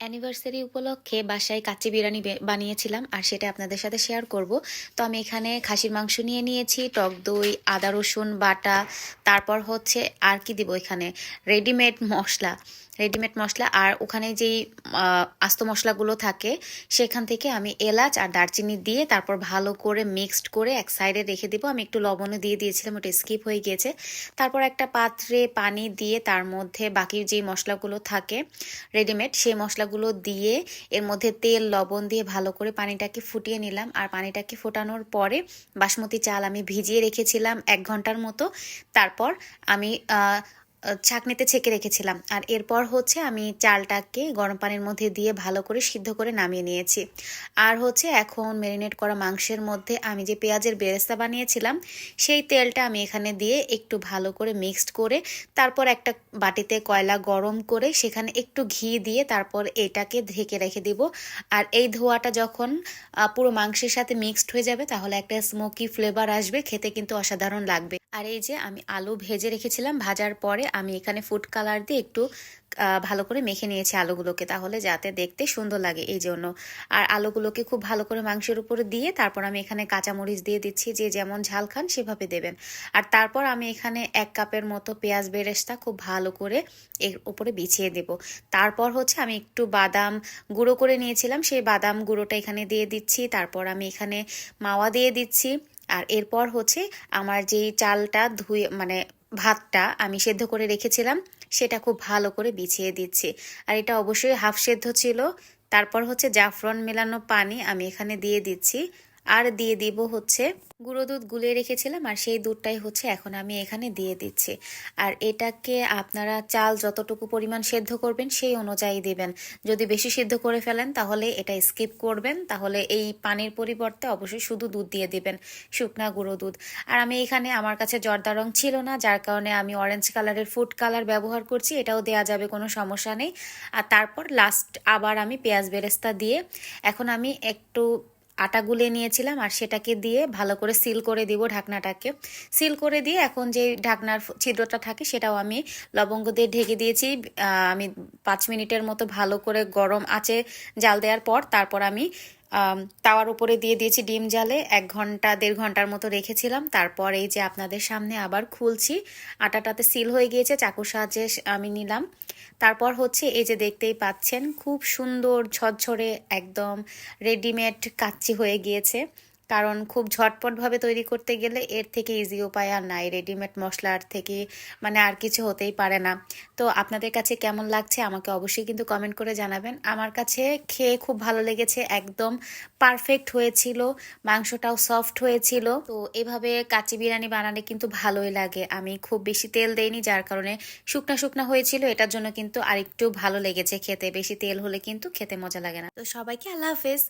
Anniversary উপলক্ষে বাসায় কাচ্চি বিরিয়ানি বানিয়েছিলাম আর সেটা আপনাদের সাথে শেয়ার করব। তো আমি এখানে খাসির মাংস নিয়ে নিয়েছি, টক দই, আদা রসুন, বাটা, তারপর হচ্ছে আর কি দিব এখানে? রেডিমেড মশলা। রেডিমেড মশলা আর ওখানে যেই আস্ত মশলাগুলো থাকে, সেখান থেকে আমি এলাচ আর দারচিনি দিয়ে তারপর ভালো করে মিক্সড করে এক সাইডে রেখে দিব। আমি একটু লবণও দিয়ে দিয়েছিলাম, ওটা স্কিপ হয়ে গিয়েছে। তারপর একটা পাত্রে পানি দিয়ে তার মধ্যে বাকি যেই মশলাগুলো থাকে রেডিমেড সেই মশলাগুলো দিয়ে এর মধ্যে তেল, লবণ দিয়ে ভালো করে পানিটাকে ফুটিয়ে নিলাম। আর পানিটাকে ফোটানোর পরে বাসমতি চাল আমি ভিজিয়ে রেখেছিলাম এক ঘণ্টার মতো। তারপর আমি ছাঁকনিতে ছেঁকে রেখেছিলাম। আর এরপর হচ্ছে আমি চালটাকে গরম পানির মধ্যে দিয়ে ভালো করে সিদ্ধ করে নামিয়ে নিয়েছি। আর হচ্ছে এখন ম্যারিনেট করা মাংসের মধ্যে আমি যে পেঁয়াজের বেরেস্তা বানিয়েছিলাম, সেই তেলটা আমি এখানে দিয়ে একটু ভালো করে মিক্সড করে তারপর একটা বাটিতে কয়লা গরম করে সেখানে একটু ঘি দিয়ে তারপর এটাকে ঢেকে রেখে দিব। আর এই ধোয়াটা যখন পুরো মাংসের সাথে মিক্সড হয়ে যাবে তাহলে একটা স্মোকি ফ্লেভার আসবে, খেতে কিন্তু অসাধারণ লাগবে। আর এই যে আমি আলু ভেজে রেখেছিলাম, ভাজার পরে আমি এখানে ফুড কালার দিয়ে একটু ভালো করে মেখে নিয়েছি আলুগুলোকে তাহলে যাতে দেখতে সুন্দর লাগে এই জন্য। আর আলুগুলোকে খুব ভালো করে মাংসের উপরে দিয়ে তারপর আমি এখানে কাঁচামরিচ দিয়ে দিচ্ছি, যে যেমন ঝাল খান সেভাবে দেবেন। আর তারপর আমি এখানে এক কাপের মতো পেঁয়াজ বেরেস্তা খুব ভালো করে এর উপরে বিছিয়ে দেব। তারপর হচ্ছে আমি একটু বাদাম গুঁড়ো করে নিয়েছিলাম, সেই বাদাম গুঁড়োটা এখানে দিয়ে দিচ্ছি। তারপর আমি এখানে মাওয়া দিয়ে দিচ্ছি। আর এরপর হচ্ছে আমার যেই চালটা ধুয়ে মানে ভাতটা আমি সেদ্ধ করে রেখেছিলাম, সেটা খুব ভালো করে বিছিয়ে দিচ্ছি। আর এটা অবশ্যই হাফ সেদ্ধ ছিল, তারপর হচ্ছে জাফরন মেলানো পানি আমি এখানে দিয়ে দিচ্ছি। আর দিয়ে দিব হচ্ছে গুঁড়ো দুধ গুলিয়ে রেখেছিলাম, আর সেই দুধটাই হচ্ছে এখন আমি এখানে দিয়ে দিচ্ছি। আর এটাকে আপনারা চাল যতটুকু পরিমাণ সেদ্ধ করবেন সেই অনুযায়ী দেবেন। যদি বেশি সেদ্ধ করে ফেলেন তাহলে এটা স্কিপ করবেন, তাহলে এই পানির পরিবর্তে অবশ্যই শুধু দুধ দিয়ে দিবেন, শুকনা গুঁড়ো দুধ। আর আমি এখানে আমার কাছে জর্দা রং ছিল না, যার কারণে আমি অরেঞ্জ কালারের ফুড কালার ব্যবহার করছি, এটাও দেয়া যাবে, কোনো সমস্যা নেই। আর তারপর লাস্ট আবার আমি পেঁয়াজ বেরেস্তা দিয়ে, এখন আমি একটু আটা গুলে নিয়েছিলাম আর সেটাকে দিয়ে ভালো করে সিল করে দিব ঢাকনাটাকে। সিল করে দিয়ে এখন যে ঢাকনার ছিদ্রটা থাকে সেটাও আমি লবঙ্গ দিয়ে ঢেকে দিয়েছি। আমি পাঁচ মিনিটের মতো ভালো করে গরম আছে জাল দেওয়ার পর তারপর আমি তাওয়ার উপরে দিয়ে দিয়েছি ডিম জালে, এক ঘণ্টা, দেড় ঘণ্টার মতো রেখেছিলাম। তারপর এই যে আপনাদের সামনে আবার খুলছি, আটাটাতে সিল হয়ে গিয়েছে, চাকুর সাহায্যে আমি নিলাম। তারপর হচ্ছে এই যে দেখতেই পাচ্ছেন, খুব সুন্দর ঝরঝরে একদম রেডিমেড কাচ্চি হয়ে গিয়েছে। কারণ খুব ঝটপটভাবে তৈরি করতে গেলে এর থেকে ইজি উপায় আর নাই। রেডিমেড মশলার থেকে মানে আর কিছু হতেই পারে না। তো আপনাদের কাছে কেমন লাগছে আমাকে অবশ্যই কিন্তু কমেন্ট করে জানাবেন। আমার কাছে খেয়ে খুব ভালো লেগেছে, একদম পারফেক্ট হয়েছিল, মাংসটাও সফট হয়েছিল। তো এভাবে কাচ্চি বিরিয়ানি বানালে কিন্তু ভালোই লাগে। আমি খুব বেশি তেল দেইনি, যার কারণে শুকনা শুকনা হয়েছিল, এটার জন্য কিন্তু আরেকটু ভালো লেগেছে খেতে। বেশি তেল হলে কিন্তু খেতে মজা লাগে না। তো সবাইকে আল্লাহ হাফেজ।